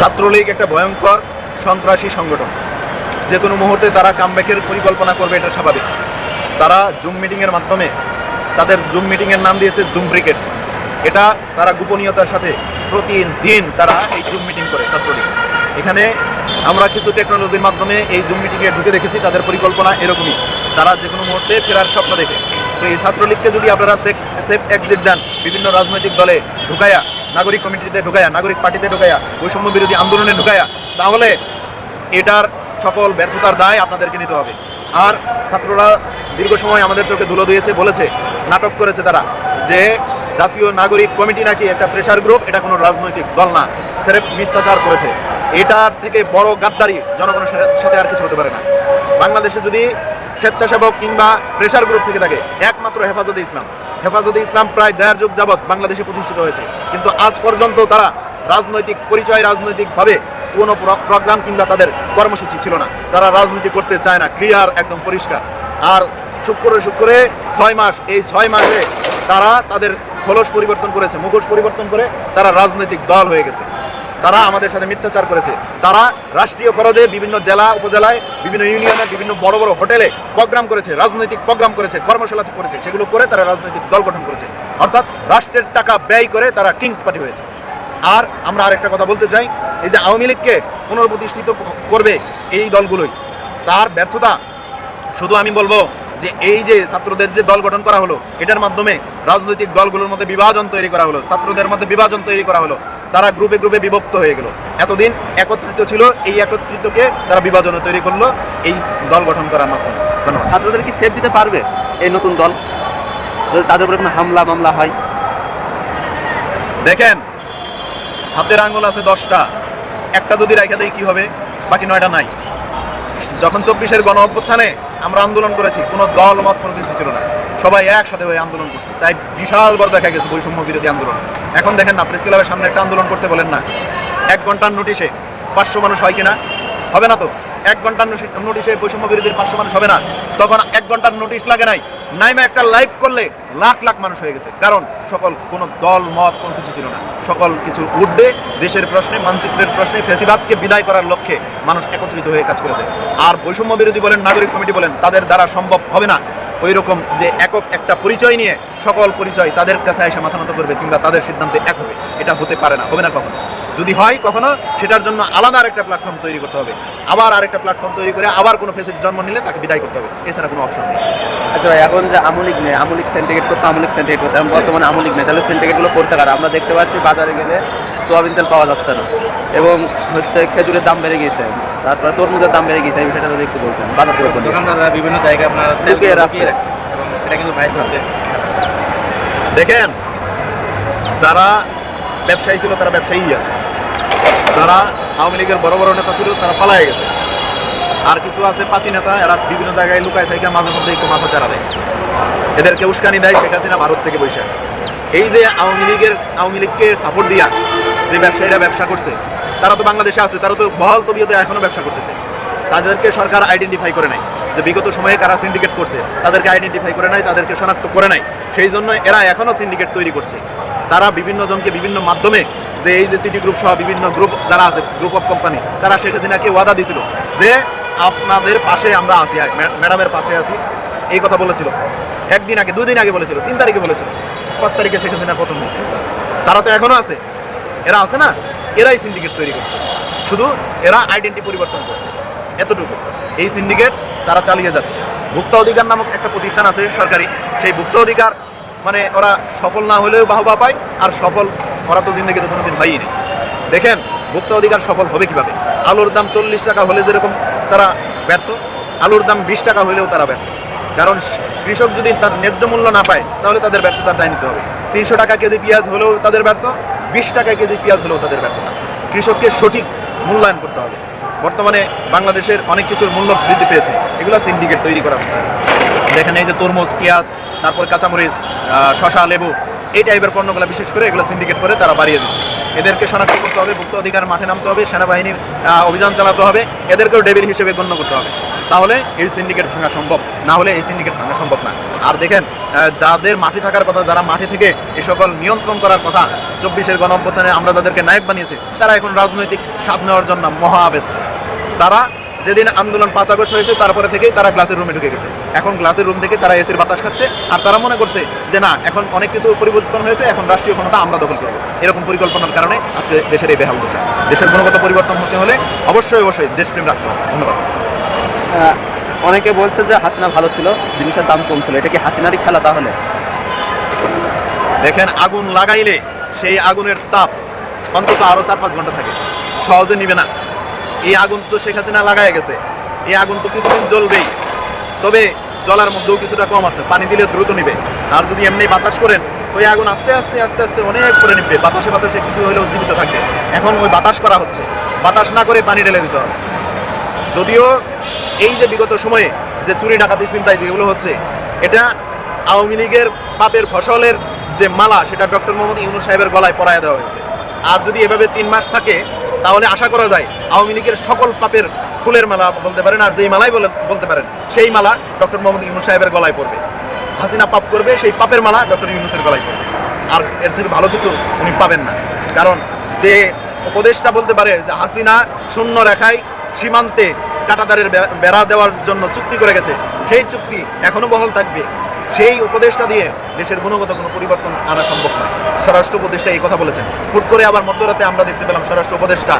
ছাত্রলীগ একটা ভয়ঙ্কর সন্ত্রাসী সংগঠন। যে কোনো মুহূর্তে তারা কামব্যাকের পরিকল্পনা করবে, এটা স্বাভাবিক। তারা জুম মিটিংয়ের মাধ্যমে তাদের জুম মিটিংয়ের নাম দিয়েছে জুম ব্রিগেড এটা তারা গোপনীয়তার সাথে প্রতিদিন তারা এই জুম মিটিং করে ছাত্রলীগ। এখানে আমরা কিছু টেকনোলজির মাধ্যমে এই জুম মিটিংয়ে ঢুকে দেখেছি, তাদের পরিকল্পনা এরকমই। তারা যে কোনো মুহূর্তে ফেরার স্বপ্ন দেখে। তো এই ছাত্রলীগকে যদি আপনারা সেফ সেফ এক্সিট দেন, বিভিন্ন রাজনৈতিক দলে ঢুকায়া নাগরিক কমিটিতে ঢুকায়া নাগরিক পার্টিতে ঢুকায়া বৈষম্য বিরোধী আন্দোলনে ঢুকায়া তাহলে এটার সকল ব্যর্থতার দায় আপনাদেরকে নিতে হবে। আর ছাত্ররা দীর্ঘ সময় আমাদের চোখে ধুলো দিয়েছে বলেছে, নাটক করেছে তারা যে জাতীয় নাগরিক কমিটি নাকি একটা প্রেশার গ্রুপ এটা কোনো রাজনৈতিক দল না, সেরেফ মিথ্যাচার করেছে। এটার থেকে বড় গাদ্দারি জনগণের সাথে- সাথে আর কিছু হতে পারে না। বাংলাদেশে যদি স্বেচ্ছাসেবক কিংবা প্রেশার গ্রুপ থেকে থাকে, একমাত্র হেফাজতে ইসলাম। হেফাজতে ইসলাম প্রায় দেড় যুগ যাবৎ বাংলাদেশে প্রতিষ্ঠিত হয়েছে। কিন্তু আজ পর্যন্ত তারা রাজনৈতিক পরিচয় রাজনৈতিকভাবে কোনো প্রোগ্রাম কিংবা তাদের কর্মসূচি ছিল না। তারা রাজনীতি করতে চায় না, ক্লিয়ার, একদম পরিষ্কার। আর শুক্রে শুক্রে ছয় মাস, এই ছয় মাসে তারা তাদের খোলস পরিবর্তন করেছে, মুখোশ পরিবর্তন করে তারা রাজনৈতিক দল হয়ে গেছে। তারা আমাদের সাথে মিথ্যাচার করেছে। তারা রাষ্ট্রীয় খরচে বিভিন্ন জেলা, উপজেলায়, বিভিন্ন ইউনিয়নে, বিভিন্ন বড় বড় হোটেলে প্রোগ্রাম করেছে, রাজনৈতিক প্রোগ্রাম করেছে, কর্মশালা করেছে, সেগুলো করে তারা রাজনৈতিক দল গঠন করেছে। অর্থাৎ রাষ্ট্রের টাকা ব্যয় করে তারা কিংস পার্টি হয়েছে। আর আমরা আরেকটা কথা বলতে চাই, এই যে আওয়ামী লীগকে পুনর্প্রতিষ্ঠিত করবে এই দলগুলোই, তার ব্যর্থতা, শুধু আমি বলব যে এই যে ছাত্রদের যে দল গঠন করা হলো, এটার মাধ্যমে রাজনৈতিক দলগুলোর মধ্যে বিভাজন তৈরি করা হলো ছাত্রদের মধ্যে বিভাজন তৈরি করা হলো তারা গ্রুপে গ্রুপে বিভক্ত হয়ে গেল। এতদিন একত্রিত ছিল এই একত্রিতকে তারা বিভাজনে তৈরি করল এই দল গঠন করার মাধ্যমে। ধন্যবাদ। ছাত্রদের কি সেফ দিতে পারবে এই নতুন দল? যদি তাদের উপরে কোনো হামলা মামলা হয়? দেখেন হাতের আঙ্গুল আছে দশটা। একটা যদি রেখে দেয় কি হবে? বাকি নয়টা নাই। যখন চব্বিশের গণ অভ্যুত্থানে আমরা আন্দোলন করেছি কোনো দল মত কোনো কিছু ছিল না। সবাই একসাথে হয়ে আন্দোলন করছে। তাই বিশাল বড় দেখা গেছে বৈষম্য বিরোধী আন্দোলন। এখন দেখেন না, প্রেস ক্লাবের সামনে একটা আন্দোলন করতে বলেন না। এক ঘণ্টার নোটিশে পাঁচশো মানুষ হয় কিনা? হবে না তো? এক ঘণ্টার নোটিশে বৈষম্য বিরোধীর পাঁচশো মানুষ হবে না? তখন এক ঘণ্টার নোটিশ লাগে নাই। নাইমে একটা লাইভ করলে লাখ লাখ মানুষ হয়ে গেছে। কারণ সকল, কোনো দল, মত, কোনো কিছু ছিল না। সকল কিছু উঠবে, দেশের প্রশ্নে, মানচিত্রের প্রশ্নে, ফেসিবাদকে বিদায় করার লক্ষ্যে মানুষ একত্রিত হয়ে কাজ করেছে। আর বৈষম্য বিরোধী বলেন, নাগরিক কমিটি বলেন, তাদের দ্বারা সম্ভব হবে না। ওই রকম যে একক একটা পরিচয় নিয়ে সকল পরিচয় তাদের কাছে এসে মাথা নত করবে কিংবা তাদের সিদ্ধান্তে এক হবে, এটা হতে পারে না, হবে না কখনো। যদি হয় কখনো, সেটার জন্য আলাদা আরেকটা প্ল্যাটফর্ম তৈরি করতে হবে। আবার আরেকটা প্ল্যাটফর্ম তৈরি করে আবার কোনো ফেসের জন্ম নিলে তাকে বিদায় করতে হবে, এছাড়া কোনো অপশন নেই। আচ্ছা এখন যে আমলিক নেই, আমলিক সেন্টিগ্রেট করতে আমলিক সেন্টিগ্রেট করতে, এখন বর্তমানে আমলিক নেই, তাহলে সেন্টিগ্রেটগুলো করছে কারা? আমরা দেখতে পাচ্ছি বাজারে গেলে সোয়াবিন তেল পাওয়া যাচ্ছে না। এবং হচ্ছে খেজুরের দাম বেড়ে গিয়েছে। তারপরে তরমুজের দাম বেড়ে গিয়েছে এই বিষয়টা যদি একটু বলতেন বাজার বলতেন দোকানদাররা বিভিন্ন জায়গায় আপনার লুকিয়ে রাখছে। কিন্তু হচ্ছে। দেখেন যারা ব্যবসায়ী ছিল তারা ব্যবসায়ী আছে। যারা আওয়ামী লীগের বড় বড় নেতা ছিল তারা পালায় গেছে। আর কিছু আছে পাতি নেতা এরা বিভিন্ন জায়গায় লুকায় থেকে মাঝে মধ্যে একটু মাথা চারা দেয়। এদেরকে উস্কানি দেয় শেখ হাসিনা ভারত থেকে বৈশাখ। এই যে আওয়ামী লীগের আওয়ামী লীগকে সাপোর্ট দিয়া যে ব্যবসায়ীরা ব্যবসা করছে তারা তো বাংলাদেশে আছে, তারা তো বহাল তবিয়তে এখনও ব্যবসা করতেছে। তাদেরকে সরকার আইডেন্টিফাই করে নাই যে বিগত সময়ে কারা সিন্ডিকেট করছে, তাদেরকে আইডেন্টিফাই করে নাই, তাদেরকে শনাক্ত করে নাই। সেই জন্য এরা এখনও সিন্ডিকেট তৈরি করছে। তারা বিভিন্ন জনকে বিভিন্ন মাধ্যমে যে এই যে সিটি গ্রুপ সহ বিভিন্ন গ্রুপ যারা আছে গ্রুপ অফ কোম্পানি তারা শেখ হাসিনাকে ওয়াদা দিছিল যে আপনাদের পাশে আমরা আছি ম্যাডামের পাশে আছি। এই কথা বলেছিল। একদিন আগে, দুদিন আগে বলেছিল, তিন তারিখে বলেছিল। পাঁচ তারিখে শেখ হাসিনার পতন হয়েছে। তারা তো এখনও আছে। এরা আছে না? এরাই সিন্ডিকেট তৈরি করছে। শুধু এরা আইডেন্টি পরিবর্তন করছে। এতটুকু। এই সিন্ডিকেট তারা চালিয়ে যাচ্ছে। ভুক্ত অধিকার নামক একটা প্রতিষ্ঠান আছে সরকারি। সেই ভুক্ত অধিকার মানে ওরা সফল না হলেও বাহবা পায়, আর সফল ওরা তো জিন্দগিতে কোনোদিন হয়ই নেই। দেখেন, ভুক্ত অধিকার সফল হবে কীভাবে? আলুর দাম চল্লিশ টাকা হলে যেরকম তারা ব্যর্থ, আলুর দাম বিশ টাকা হলেও তারা ব্যর্থ। কারণ কৃষক যদি তার ন্যায্য মূল্য না পায়, তাহলে তাদের ব্যর্থতার দায় নিতে হবে। তিনশো টাকা কেজি পেঁয়াজ হলেও তাদের ব্যর্থ বিশ টাকা কেজি পেঁয়াজ হলেও তাদের ব্যর্থতা। কৃষককে সঠিক মূল্যায়ন করতে হবে। বর্তমানে বাংলাদেশের অনেক কিছুর মূল্য বৃদ্ধি পেয়েছে। এগুলো সিন্ডিকেট তৈরি করা হচ্ছে। দেখেন এই যে তরমুজ, পেঁয়াজ, তারপর কাঁচামরিচ শশা লেবু, এই টাইপের পণ্যগুলো বিশেষ করে এগুলো সিন্ডিকেট করে তারা বাড়িয়ে দিচ্ছে। এদেরকে শনাক্ত করতে হবে ভুক্ত অধিকার মাঠে নামতে হবে, সেনাবাহিনীর অভিযান চালাতে হবে। এদেরকেও ডেবিল হিসেবে গণ্য করতে হবে। তাহলে এই সিন্ডিকেট ভাঙা সম্ভব। না হলে এই সিন্ডিকেট ভাঙা সম্ভব না। আর দেখেন যাদের মাঠে থাকার কথা, যারা মাঠে থেকে এই সকল নিয়ন্ত্রণ করার কথা চব্বিশের গণ আমরা যাদেরকে নায়ক বানিয়েছি, তারা এখন রাজনৈতিক স্বাদ নেওয়ার জন্য মহাব্যস্ত। তারা যেদিন আন্দোলন পাঁচ আগস্ট হয়েছে, তারপরে থেকেই তারা গ্লাসের রুমে ঢুকে গেছে। এখন গ্লাসের রুম থেকে তারা এসির বাতাস খাচ্ছে, আর তারা মনে করছে যে না, এখন অনেক কিছু পরিবর্তন হয়েছে, এখন রাষ্ট্রীয় ক্ষমতা আমরা দখল করব। এরকম পরিকল্পনার কারণে আজকে দেশের এই বেহাল দশা। দেশের গুণগত পরিবর্তন হতে হলে অবশ্যই অবশ্যই দেশপ্রেম রাখতে হবে। ধন্যবাদ। অনেকে বলছে যে হাসিনা ভালো ছিল, জিনিসের দাম কম ছিল এটা কি হাসিনারই খেলা তাহলে? দেখেন, আগুন লাগাইলে সেই আগুনের তাপ অন্তত আরও চার পাঁচ ঘণ্টা থাকে। সহজে নিবে না। এই আগুন তো শেখ হাসিনা লাগাই গেছে। এই আগুন তো কিছুদিন জ্বলবেই। তবে জ্বলার মধ্যেও কিছুটা কম আছে। পানি দিলে দ্রুত নিবে। আর যদি এমনি বাতাস করেন, ওই আগুন আস্তে আস্তে আস্তে আস্তে অনেক করে নিবে। বাতাসে বাতাসে কিছু হলেও জীবিত থাকবে। এখন ওই বাতাস করা হচ্ছে। বাতাস না করে পানি ঢেলে দিতে হবে। যদিও এই যে বিগত সময়ে যে চুরি ডাকাতি চিন্তায় যেগুলো হচ্ছে, এটা আওয়ামী লীগের পাপের ফসলের যে মালা, সেটা ডক্টর মোহাম্মদ ইউনুস সাহেবের গলায় পরায় দেওয়া হয়েছে। আর যদি এভাবে তিন মাস থাকে, তাহলে আশা করা যায় আওয়ামী লীগের সকল পাপের ফুলের মালা বলতে পারেন, আর যেই মালাই বলে বলতে পারেন, সেই মালা ডক্টর মোহাম্মদ ইউনুস সাহেবের গলায় পড়বে। হাসিনা পাপ করবে, সেই পাপের মালা ডক্টর ইউনুসের গলায় পড়বে। আর এর থেকে ভালো কিছু উনি পাবেন না। কারণ যে উপদেশটা বলতে পারে যে হাসিনা শূন্য রেখায় সীমান্তে কাটাতারের বেড়া দেওয়ার জন্য চুক্তি করে গেছে। সেই চুক্তি এখনও বহাল থাকবে। সেই উপদেশটা দিয়ে দেশের গুণগত কোনো পরিবর্তন আনা সম্ভব নয়। স্বরাষ্ট্র উপদেষ্টা এই কথা বলেছেন। হুট করে আবার মধ্যরাতে আমরা দেখতে পেলাম স্বরাষ্ট্র উপদেষ্টা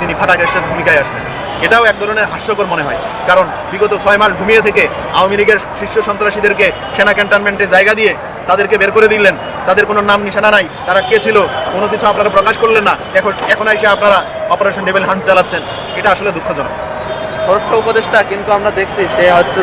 তিনি ফাটা গ্যাসের ভূমিকায় আসলেন এটাও এক ধরনের হাস্যকর মনে হয়। কারণ বিগত ছয় মাস ঘুমিয়ে থেকে আওয়ামী লীগের শীর্ষ সন্ত্রাসীদেরকে সেনা ক্যান্টনমেন্টে জায়গা দিয়ে তাদেরকে বের করে দিলেন। তাদের কোনো নাম নিশানা নাই। তারা কে ছিল? কোনো কিছু আপনারা প্রকাশ করলেন না। এখন এখন এসে আপনারা অপারেশন ডেভেল হান্ট চালাচ্ছেন। এটা আসলে দুঃখজনক। স্বরাষ্ট্র উপদেষ্টা কিন্তু আমরা দেখছি সে হচ্ছে